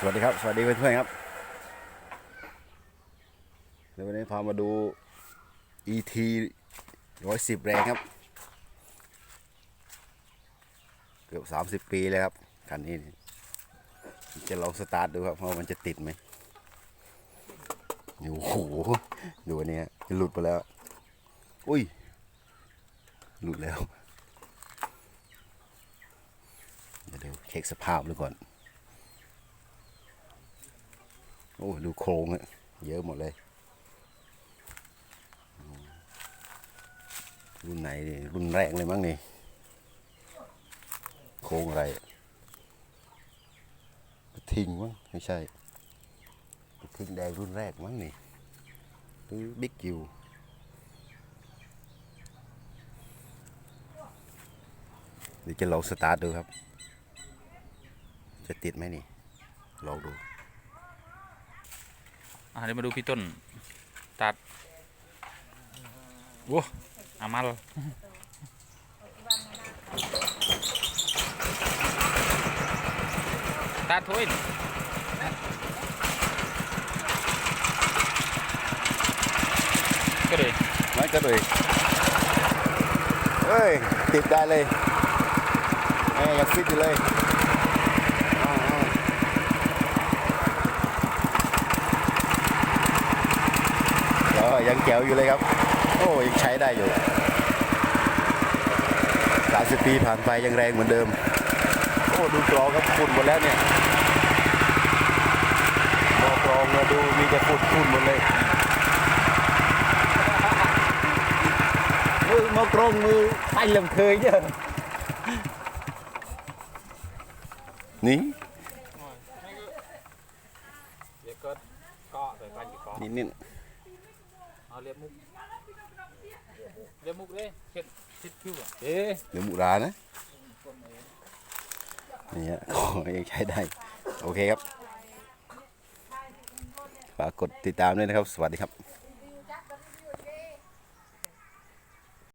สวัสดีครับ สวัสดีเพื่อนๆครับเดี๋ยววันนี้พามาดู ET 110แรงครับ เกือบ30ปีเลยครับคันนี้ จะลองสตาร์ทดูครับว่ามันจะติดไหมโอ้โหดูอันนี้ฮะหลุดไปแล้ว อุ้ย หลุดแล้ว เดี๋ยวเช็คสภาพดูก่อน โอ้ดูโครงอะเยอะหมดเลย รุ่นไหนรุ่นแรกเลยมั้งนี่ โครงอะไรกระทิงมั้งไม่ใช่กระทิงแดงรุ่นแรกมั้งนี่หรือบิ๊กยูเดี๋ยวจะลองสตาร์ทดูครับ จะติดไหมนี่ ลองดู อะเดี๋ยวมาดูพี่ต้น ตัดโว้อามาลตัดทุนก็เลยไม่ก็เลยเฮ้ย ติดได้เลยเอ้ยยังฟิตอยู่เลยอ้าวอ้าวก็ ยังแจ๋วอยู่เลยครับ โอ้ยังใช้ได้อยู่30ปีผ่านไปยังแรงเหมือนเดิม โอ้ดูกรองครับฝุ่นหมดแล้วเนี่ยมอกรองมาดูมีแต่ฝุ่นฝุ่นหมดเลยมือมากรงมือไปลำเคยเยอะนี่เดี๋ยวก็เกาะไปปันอยู่เกาะนิดนิด เอาเลียบมุกเลียบมุกเลยเช็ดเช็ดคิ้วอะเอ๊ะเดี๋ยวหมูรานะนี่ฮะของยังใช้ได้ โอเคครับฝากกดติดตามด้วยนะครับ สวัสดีครับ